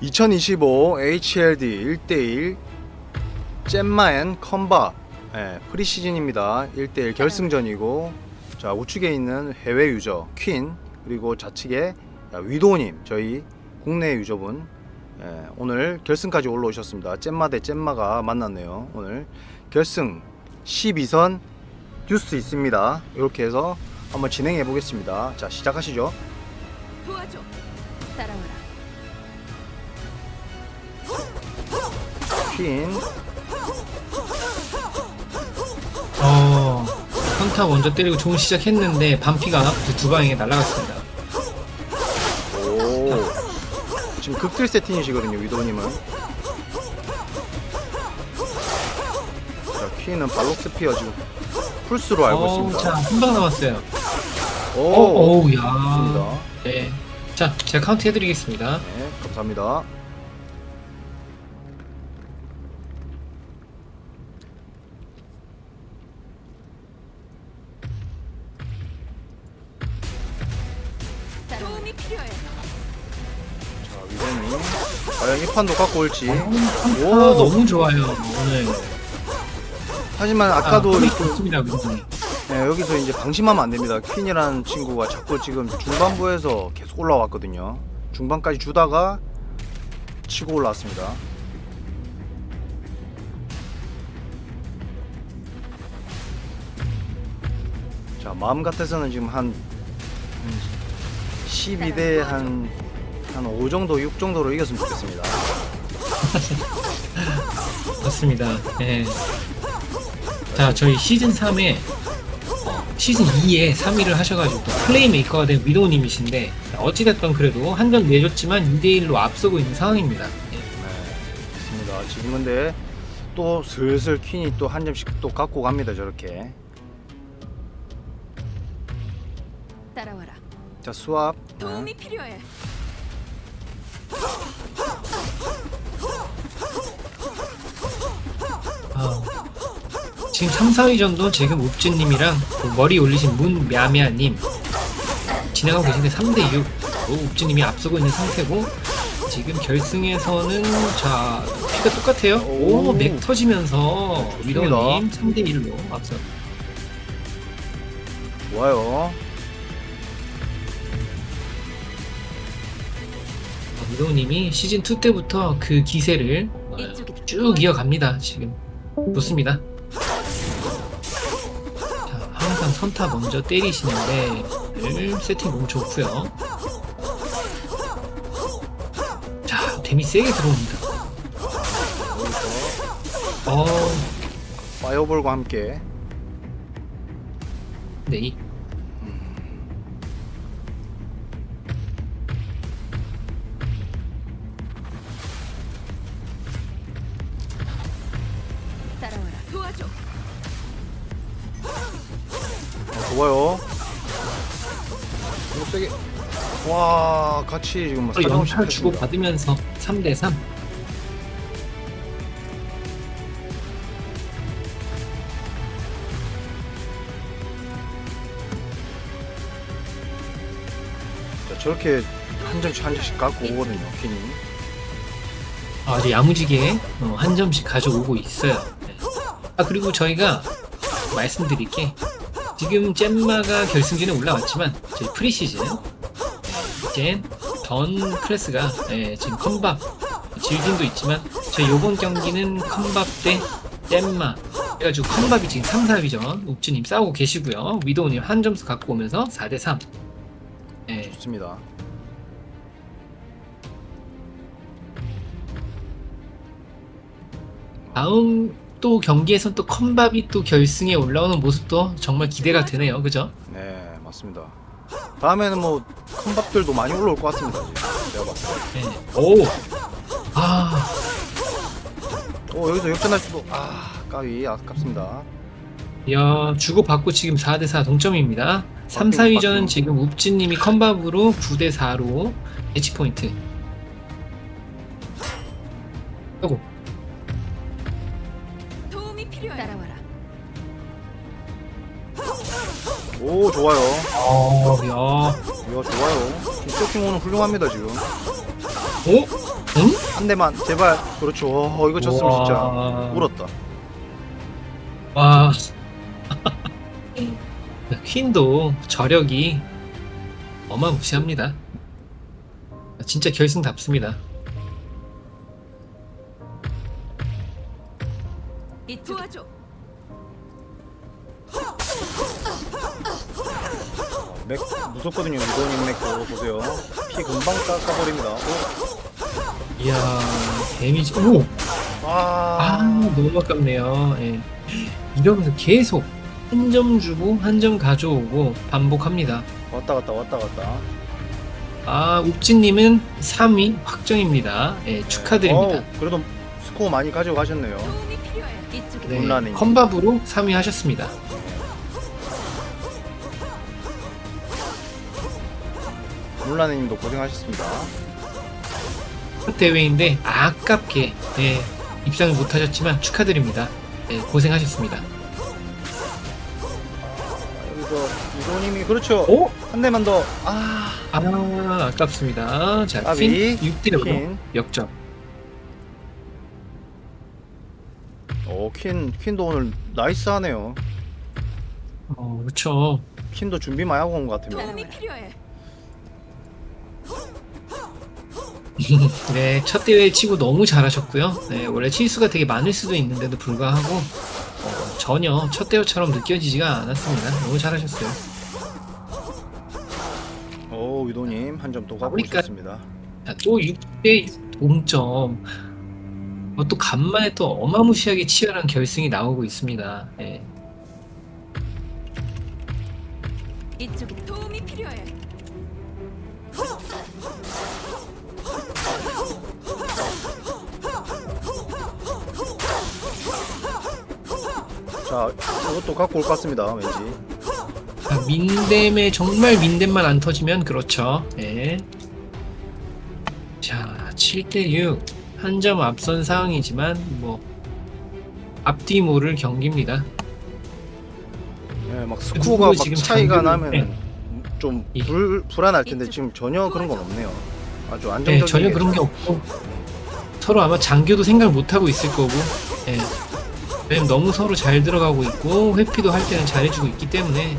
2025 HLD 1대1 잼마앤 컴바 예, 프리시즌입니다. 1대1 결승전이고 자 우측에 있는 해외 유저 퀸 그리고 좌측에 위도우님 저희 국내 유저분 예, 오늘 결승까지 올라오셨습니다. 잼마 대 잼마가 만났네요. 오늘 결승 12선 듀스 있습니다. 이렇게 해서 한번 진행해 보겠습니다. 자 시작하시죠. 도와줘. 따라와라. 퀸 어, 평타 먼저 때리고 좋은 시작했는데 반피가 그두 방에 날아갔습니다. 오 지금 극딜 세팅이시거든요 위도우님은 자 퀸은 발록스피어 지금 풀스로 알고 어우, 자, 있습니다 한방 남았어요. 오 어, 어우, 야. 좋습니다 네. 자, 제가 카운트 해드리겠습니다. 네 감사합니다 판도 갖고 올지 평타 오. 너무 좋아요, 오늘. 하지만 아까도 아, 그- 좋습니다, 그분이. 네, 여기서 이제 방심하면 안 됩니다. 퀸이라는 친구가 자꾸 지금 중반부에서 계속 올라왔거든요. 중반까지 주다가 치고 올라왔습니다. 자, 마음 같아서는 지금 한 12대 한, 한 5 정도, 6 정도로 이겼으면 좋겠습니다. 맞습니다. 네. 자, 저희 시즌 3에 시즌 2에 3위를 하셔가지고 또 플레이메이커가 된 위도우님이신데 어찌됐든 그래도 한 점 내줬지만 2대1로 앞서고 있는 상황입니다. 예. 네, 맞습니다. 지금 근데 또 슬슬 퀸이 또 한 점씩 또 갖고 갑니다. 저렇게. 따라와라. 자, 수압. 도움이 필요해. 지금 3, 4위전도 지금 욱진님이랑 그 머리 올리신 문мя미아님 진행하고 계신데 3대6 욱진님이 앞서고 있는 상태고 지금 결승에서는 자 피가 똑같아요 오. 오 맥 터지면서 좋습니다. 위도우님 3대1로 앞서 좋아요. 위도우님이 시즌2 때부터 그 기세를 쭉 이어갑니다 지금 좋습니다 선타 먼저 때리시는데 오늘 세팅 너무 좋고요. 자 데미 세게 들어옵니다. 어. 파이어볼과 함께. 네. 따 어, 좋아요. 이거 세게. 와, 같이 지금 뭐또 사정을 연탈 주고 시켰습니다. 받으면서 3대 3 자, 저렇게 한 점씩 한 점씩 갖고 오거든요, 퀸이. 아주 야무지게 어, 한 점씩 가져오고 있어요. 네. 아 그리고 저희가 말씀드릴 게 지금 잼마가 결승전에 올라왔지만 저희 프리시즌 네, 이제 전 클래스가 네, 지금 컴밥 질진도 있지만 저희 요번 경기는 컴밥 대 잼마 그래가지고 컴밥이 지금 3, 4위전 욱주님 싸우고 계시고요. 위도우님 한 점수 갖고 오면서 4대3 네, 좋습니다. 다음 또 경기에선 또 컴밥이 또 결승에 올라오는 모습도 정말 기대가 되네요. 그죠? 네, 맞습니다. 다음에는 뭐 컴밥들도 많이 올라올 것 같습니다. 지금 제가 봤을 때. 네. 오! 아, 오, 여기서 역전할 수도. 아, 까위 아깝습니다. 야, 주고받고 지금 4대 4 동점입니다. 3, 4위전은 지금 웁진님이 컴밥으로 9대 4로 매치 포인트. 아이고, 도움이 필요해. 따라와라. 오, 좋아요. 어, 야. 이거 좋아요. 오늘 훌륭합니다 지금. 오? 응? 한 대만 제발 그렇죠 어, 이거 졌으면 진짜. 울었다 와. 퀸도 저력이 어마무시합니다. 진짜 결승답습니다. 도와줘. 맥 무섭거든요 이도님 맥도 보세요 피 금방 깎아버립니다 이야, 데미지. 오! 아, 아, 너무 아깝네요. 예. 이러면서 계속 한 점 주고 한 점 가져오고 반복합니다. 왔다 갔다 왔다 갔다 아, 욱진님은 3위 확정입니다. 예, 축하드립니다. 어우, 그래도 스코어 많이 가져가셨네요 도움이. 네. 컴밥으로 3위 하셨습니다. 물라네님도 고생하셨습니다 대회인데 아깝게 예, 입상을 못하셨지만 축하드립니다. 예, 고생하셨습니다. 여기서 이도님이 그렇죠 오? 한 대만 더 아 아 아깝습니다. 자. 퀸 6대 0으로 퀸. 역전. 오, 퀸, 퀸도 오늘 나이스하네요. 어, 그렇죠. 퀸도 준비 많이 하고 온 것 같아요. 도움이 필요해. 네, 첫 대회 치고 너무 잘하셨고요. 네, 원래 치수가 되게 많을 수도 있는데도 불구하고 어, 전혀 첫 대회처럼 느껴지지가 않았습니다. 너무 잘하셨어요. 오, 위도님 한 점 또 가고 마무리까지. 있었습니다. 자, 또 6대 동점. 어, 또 간만에 또 어마무시하게 치열한 결승이 나오고 있습니다. 예. 이쪽에 도움이 필요해. 자, 이것도 갖고 올 것 같습니다. 왠지. 자, 민댐에 정말 민댐만 안 터지면 그렇죠. 예. 자, 7대 6. 한 점 앞선 상황이지만 뭐 앞뒤 모를 경기입니다. 예, 막 스코어가 막 지금 차이가 나면 네. 좀 이- 불, 불안할 텐데 지금 전혀 그런 건 없네요. 아주 네, 안정적인. 전혀 그런 게 없고 서로 아마 장교도 생각 못 하고 있을 거고. 예. 왜냐면 너무 서로 잘 들어가고 있고 회피도 할 때는 잘해주고 있기 때문에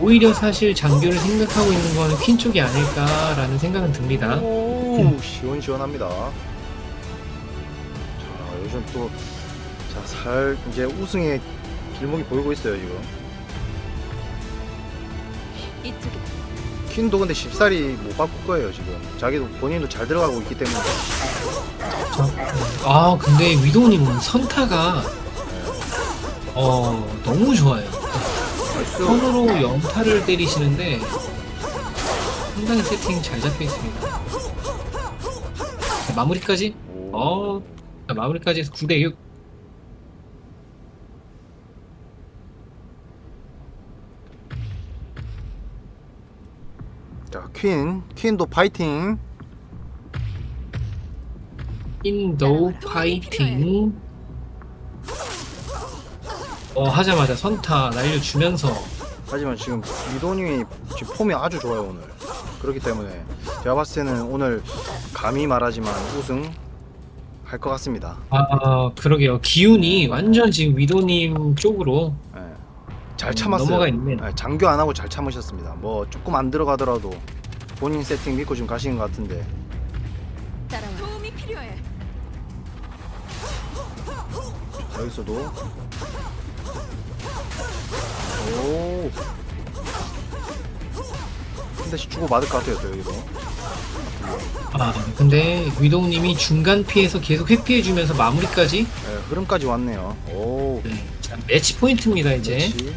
오히려 사실 장교를 생각하고 있는 거는 퀸 쪽이 아닐까라는 생각은 듭니다. 오, 시원시원합니다. 자, 요즘 또, 자, 살, 이제 우승의 길목이 보이고 있어요, 지금. 이쪽에 퀸도 근데 쉽사리 못 바꿀 거예요, 지금. 자기도 본인도 잘 들어가고 있기 때문에. 아 근데 위도우님은 선타가 어 너무 좋아요. 손으로 연타를 때리시는데 상당히 세팅 잘 잡혀 있습니다. 자, 마무리까지 오. 어 자, 마무리까지 해서 9대 6. 자, 퀸. 퀸도 파이팅. 인도 파이팅. 어 하자마자 선타 날려주면서 하지만 지금 이도님이 지금 폼이 아주 좋아요, 오늘. 그렇기 때문에 제가 봤을 때는 오늘 감히 말하지만 우승 할 것 같습니다. 아 그러게요 기운이 완전 지금 위도님 쪽으로 예. 잘 음, 참았어요. 넘어가 있네. 예, 장교 안 하고 잘 참으셨습니다. 뭐 조금 안 들어가더라도 본인 세팅 믿고 지금 가시는 것 같은데. 따라와. 도움이 필요해. 여기서도 오. 한 대씩 주고 받을 것 같아요, 또 여기도. 아 근데 위도우님이 중간 피해서 계속 회피해주면서 마무리까지 예, 흐름까지 왔네요. 오. 네, 자, 매치 포인트입니다 이제 그렇지.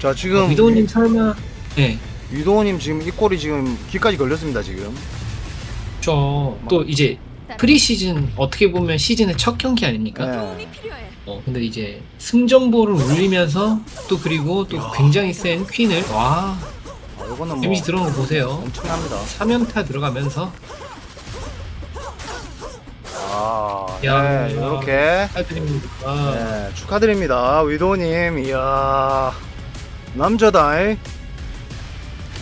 자, 지금 어, 위도우님 설마 네, 유도호님 지금 이 골이 지금 귀까지 걸렸습니다 지금. 저 또 이제 프리시즌 어떻게 보면 시즌의 첫 경기 아닙니까? 네. 어 근데 이제 승전보를 울리면서 또 그리고 또 굉장히 센 퀸을 와 아, 이거는 뭐 데미지 들어온 거 보세요 엄청납니다. 3연타 들어가면서 아, 야. 네, 이렇게 축하드립니다 네, 축하드립니다, 위도님. 이야, 남자다. 이.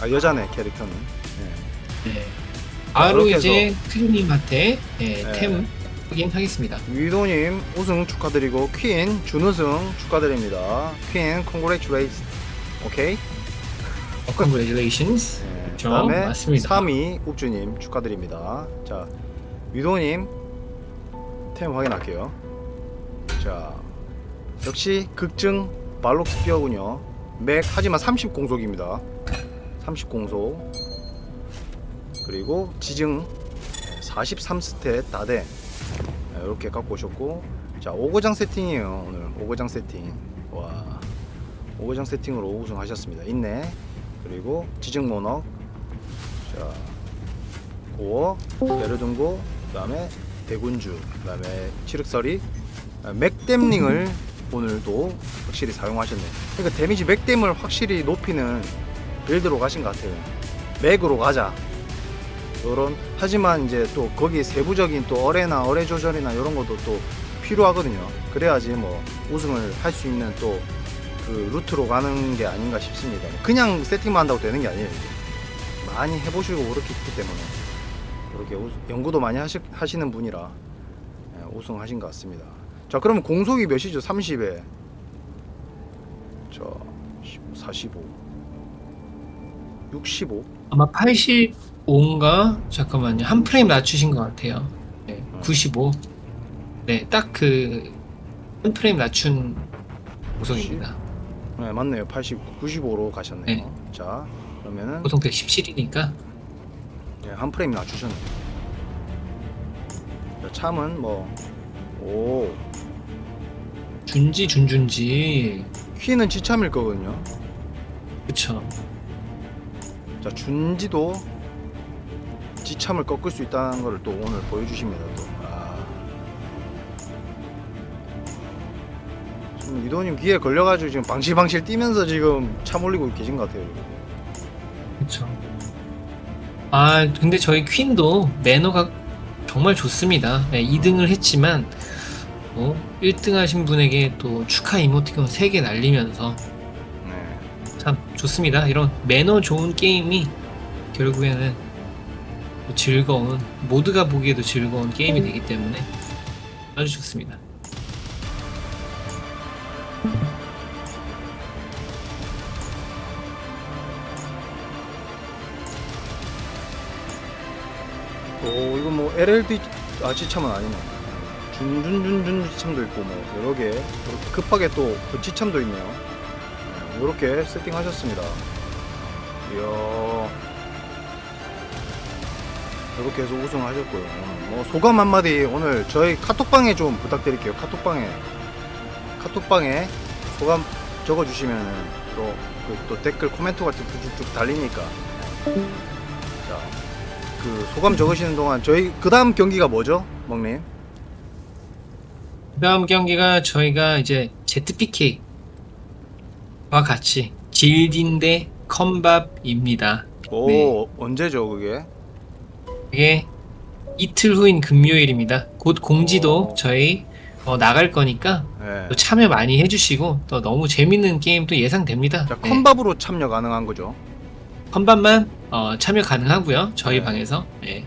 아 여자네 캐릭터는. 네. 네. 바로 이렇게 이제 크루님한테 예, 네. 템 확인하겠습니다. 위도님 우승 축하드리고 퀸 준우승 축하드립니다. 퀸 콩그레츄레이트 오케이. Congratulations. 네, 그렇죠. 그다음에 맞습니다. 3위 욱주님 축하드립니다. 자 위도님 템 확인할게요. 자 역시 극증 발록 스피어군요. 맥 하지만 30 공속입니다. 30 공속 그리고 지증 43 스탯 다된 이렇게 갖고 오셨고 자 오거장 세팅이에요 오늘 오거장 세팅 와 오거장 세팅으로 우승하셨습니다 있네 그리고 지증 모넉 자 고어 베르둥고 그 다음에 대군주 그 다음에 칠흑서리 아, 맥댐링을 오늘도 확실히 사용하셨네 그러니까 데미지 맥댐을 확실히 높이는 빌드로 가신 것 같아요. 맥으로 가자. 요런 하지만 이제 또 거기 세부적인 또 어뢰나 어뢰 조절이나 이런 것도 또 필요하거든요. 그래야지 뭐 우승을 할 수 있는 또 그 루트로 가는 게 아닌가 싶습니다 그냥 세팅만 한다고 되는 게 아니에요 이게. 많이 해보시고 했기 때문에 그렇게 우- 연구도 많이 하시, 하시는 분이라 예, 우승하신 것 같습니다 자 그러면 공속이 몇이죠 30에 저45 65 아마 85인가 잠깐만요 한 프레임 낮추신 것 같아요. 네, 음. 95. 네, 딱 그 한 프레임 낮춘 구성입니다. 네 맞네요. 80 95로 가셨네요. 네. 자 그러면은 보통 117이니까. 예, 한 프레임 낮추셨네요. 자, 참은 뭐오. 준지 준준지. 퀴는 지참일 거거든요. 그쵸. 자 준지도 지참을 꺾을 수 있다는 걸또 오늘 보여주십니다 또 지금 이도님 귀에 걸려가지고 지금 방실방실 뛰면서 지금 참 올리고 계신 것 같아요 그쵸. 아, 근데 저희 퀸도 매너가 정말 좋습니다. 네, 2등을 했지만, 어, 1등 하신 분에게 또 축하 이모티콘 3개 날리면서 네. 참 좋습니다. 이런 매너 좋은 게임이 결국에는 또 즐거운, 모두가 보기에도 즐거운 게임이 되기 때문에 아주 좋습니다. 오 이거 뭐 LLD 아 지참은 아니네. 준준준준 지참도 있고 뭐 여러 개 급하게 또 그 지참도 있네요. 이렇게 세팅하셨습니다. 이야. 이렇게 해서 우승하셨고요. 음, 뭐 소감 한마디 오늘 저희 카톡방에 좀 부탁드릴게요. 카톡방에 카톡방에 소감 적어주시면은 또, 그, 또 댓글 코멘트 같은 거 쭉쭉 달리니까 자 그 소감 적으시는 동안 저희 그 다음 경기가 뭐죠, 먹님? 그 다음 경기가 저희가 이제 ZPK와 같이 질딘 대 컴밥입니다. 오 네. 언제죠 그게? 이게 이틀 후인 금요일입니다. 곧 공지도 오. 저희 어, 나갈 거니까 네. 또 참여 많이 해주시고 또 너무 재밌는 게임도 예상됩니다. 자 네. 컴밥으로 참여 가능한 거죠. 컴밥만 어, 참여 가능하고요. 저희 네. 방에서 네.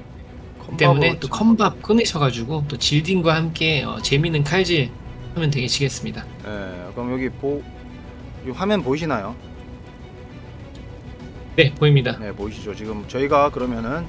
컴밥으로 때문에 또 참- 컴밥 꺼내셔가지고 또 질딘과 함께 어, 재밌는 칼질 하면 되시겠습니다. 네, 그럼 여기 보 이 화면 보이시나요? 네 보입니다. 네 보이시죠? 지금 저희가 그러면은